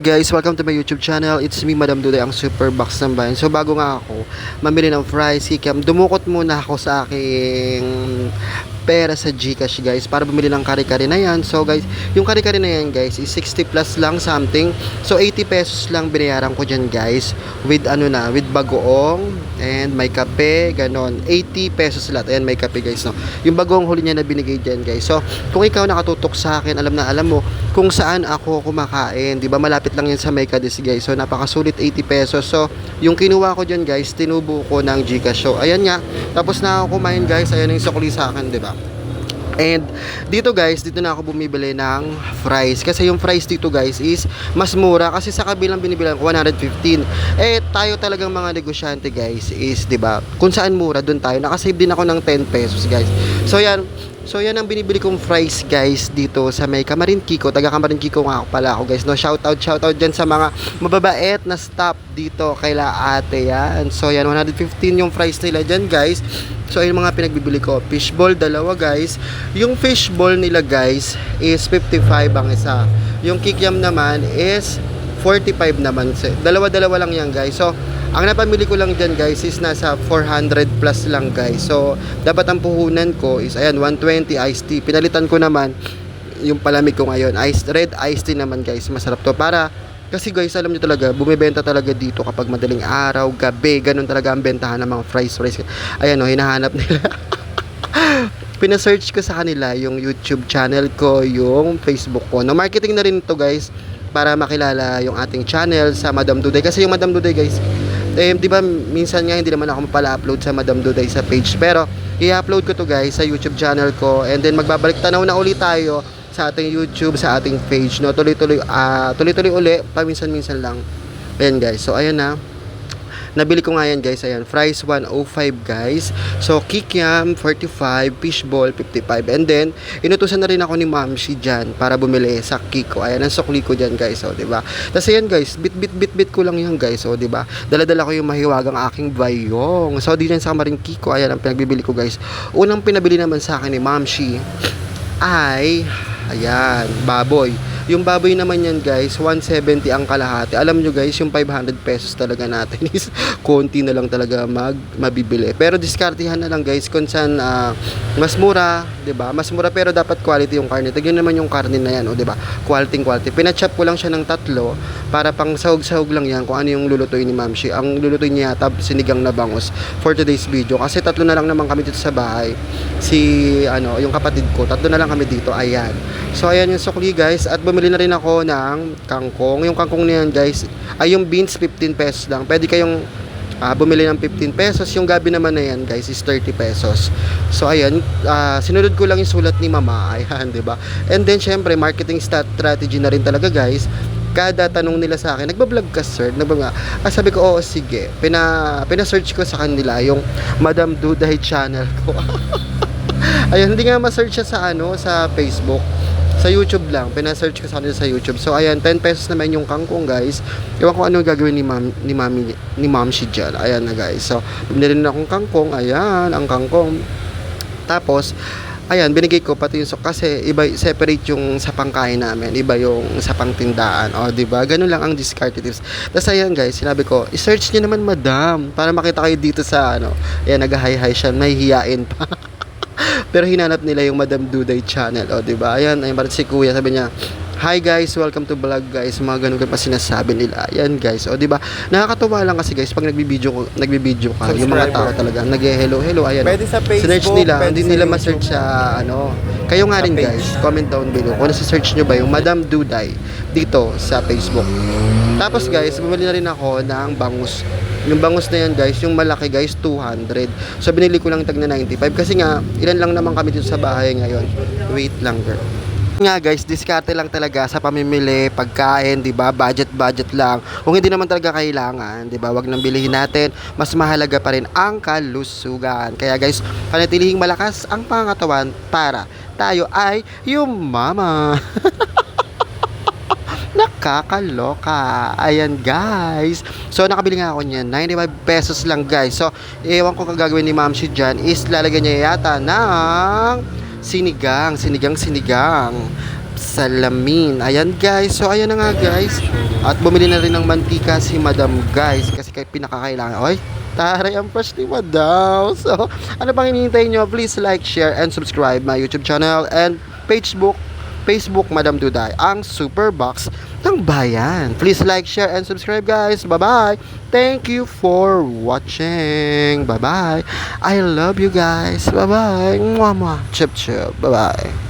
Guys, welcome to my YouTube channel. It's me, Madam Duday, ang Super Box ng Bayan. So, bago nga ako mamili ng fries, hikam, dumukot muna ako sa aking pera sa Gcash, guys, para bumili ng kare-kare na yan. So, guys, yung kare-kare na yan, guys, is 60 plus lang something. So, 80 pesos lang binayaran ko dyan, guys, with ano na, with bagoong and may kape, ganon. 80 pesos lahat. Ayan, may kape, guys, no. Yung bagoong huli niya na binigay dyan, guys. So, kung ikaw nakatutok sa akin, alam na alam mo kung saan ako kumakain. Di ba malapit lang yan sa Mecadis guys. So napakasulit 80 pesos. So yung kinuha ko dyan guys, tinubo ko ng Gcash. So ayan nga. Tapos na ako kumain guys. Ayan yung sukli sa akin, di ba? And dito guys, dito na ako bumibili ng fries. Kasi yung fries dito guys is mas mura kasi sa kabilang binibilang ko 115. Eh tayo talagang mga negosyante guys is 'di ba? Kung saan mura doon tayo. Nakasave din ako ng 10 pesos guys. So yan, So yan ang binibili kong fries guys dito sa may Kamarin Kiko. Taga Kamarin Kiko nga ako pala ako guys. No, shout out, shout out dyan sa mga mababait na stop dito kay La Ate yan. So yan 115 yung fries nila dyan guys. So ayun mga pinagbibili ko. Fishball dalawa guys. Yung fishball nila guys is 55 ang isa. Yung kikiam naman is 45 naman. Dalawa-dalawa lang yan guys. So ang napamili ko lang dyan guys is nasa 400 plus lang guys. So, dapat ang puhunan ko is ayan 120 iced tea. Pinalitan ko naman yung palamig ko ngayon. Iced red iced tea naman guys. Masarap to para kasi guys, alam nyo talaga, bumibenta talaga dito kapag madaling araw, gabi, ganun talaga ang bentahan ng mga fries fries. Ayan o, hinahanap nila. Pina-search ko sa kanila yung YouTube channel ko, yung Facebook ko. No, marketing na rin to guys para makilala yung ating channel sa Madam Duday. Kasi yung Madam Duday guys, eh, di ba minsan nga hindi naman ako mapala-upload sa Madam Duday sa page. Pero i-upload ko to guys sa YouTube channel ko and then magbabalik tanaw na ulit tayo sa ating YouTube, sa ating page. No? Tuloy-tuloy, ah, tuloy-tuloy uli, paminsan-minsan lang. Ayan guys, so ayan na. Nabili ko nga yan guys, ayan, fries 105 guys. So, kikiam 45, fishball 55. And then, inutusan na rin ako ni Ma'am si dyan para bumili sa Kiko. Ayan, ang sukli ko dyan guys, oh, 'di ba? Tapos ayan guys, bit bit bit bit ko lang yan guys, oh, 'di ba? Dala-dala ko yung mahiwagang aking bayong. So, di yan sa Maring Kiko, ayan ang pinagbibili ko guys. Unang pinabili naman sa akin ni Ma'am Shi ay ayan, baboy. Yung baboy naman yan guys, 170 ang kalahati. Alam nyo guys, yung 500 pesos talaga natin is konti na lang talaga mag mabibili. Pero diskartihan na lang guys kung saan ah, mas mura, 'di ba? Mas mura pero dapat quality yung karne. Tignan naman yung karne na yan, oh, 'di ba? Quality quality. Pinachop ko lang siya ng tatlo para pang sahog-sahog lang yan kung ano yung lulutuin ni Ma'am. Ang lulutuin niya yata sinigang na bangus for today's video kasi tatlo na lang naman kami dito sa bahay. Si ano, yung kapatid ko, tatlo na lang kami dito. Ayan. So ayan yung sukli guys at bumili na rin ako ng kangkong. Yung kangkong na guys ay yung beans 15 pesos lang. Pwede kayong ah, bumili ng 15 pesos. Yung gabi naman na yan guys is 30 pesos. So ayan, ah, sinunod ko lang yung sulat ni mama. Ayan, ba? And then syempre marketing strategy na rin talaga guys kada tanong nila sa akin, nagbablog ka sir? Nagbablog Ah, sabi ko, oo, sige. Pina, pina-search ko sa kanila yung Madam Duday channel ko. Ayun, hindi nga ma-search siya sa ano, sa Facebook. Sa YouTube lang, pina-search ko sa kanila sa YouTube. So ayan, 10 pesos naman yung kangkong, guys. Ewan ko ano gagawin ni Ma'am ni Mami ni Ma'am si Jal. Ayan na, guys. So, bumili rin akong kangkong. Ayan, ang kangkong. Tapos, ayan, binigay ko pati yung sok kasi iba separate yung sa pangkain namin, iba yung sa pangtindaan. O, di ba? Ganun lang ang discard tips. Tapos ayan, guys, sinabi ko, i-search niyo naman, madam, para makita kayo dito sa ano. Ayan, nag-hi-hi siya, may hiyain pa. Pero hinanap nila yung Madam Duday channel, o, di ba? Ayan, ayun, parang si Kuya, sabi niya, Hi guys, welcome to vlog guys. Mga ganun pa sinasabi nila. Ayan guys. O di ba? Nakakatuwa lang kasi guys pag nagbi-video ko, nagbi-video ka, yung mga tao talaga nag-hello hello ayan. Pwede sa Facebook, Sinearch nila, hindi nila ma-search sa ano. Kayo nga rin page. guys, comment down below kung nasa-search nyo ba yung Madam Duday dito sa Facebook. Tapos guys, bumili na rin ako ng bangus. Yung bangus na yan guys, yung malaki guys, 200. So binili ko lang tag na 95 kasi nga, ilan lang naman kami dito sa bahay ngayon. Wait lang girl nga guys, diskarte lang talaga sa pamimili, pagkain, 'di ba? Budget budget lang. Kung hindi naman talaga kailangan, 'di ba? Wag nang bilhin natin. Mas mahalaga pa rin ang kalusugan. Kaya guys, panatilihing malakas ang pangatawan para tayo ay yumama. Nakakaloka. Ayan guys. So nakabili nga ako niyan. 95 pesos lang guys. So ewan ko kung gagawin ni Ma'am si Jan is lalagyan niya yata ng sinigang, sinigang, sinigang. salamin. Ayan guys. So ayan na nga guys. At bumili na rin ng mantika si Madam guys kasi kay pinakakailangan. Oy, taray ang fresh ni Madam. So, ano pang hinihintay nyo? Please like, share, and subscribe my YouTube channel and Facebook Facebook Madam Duday, ang Super Box ng Bayan. Please like, share, and subscribe guys. Bye-bye. Thank you for watching. Bye-bye. I love you guys. Bye-bye. Mwah, mwah. Chip, chip. Bye-bye.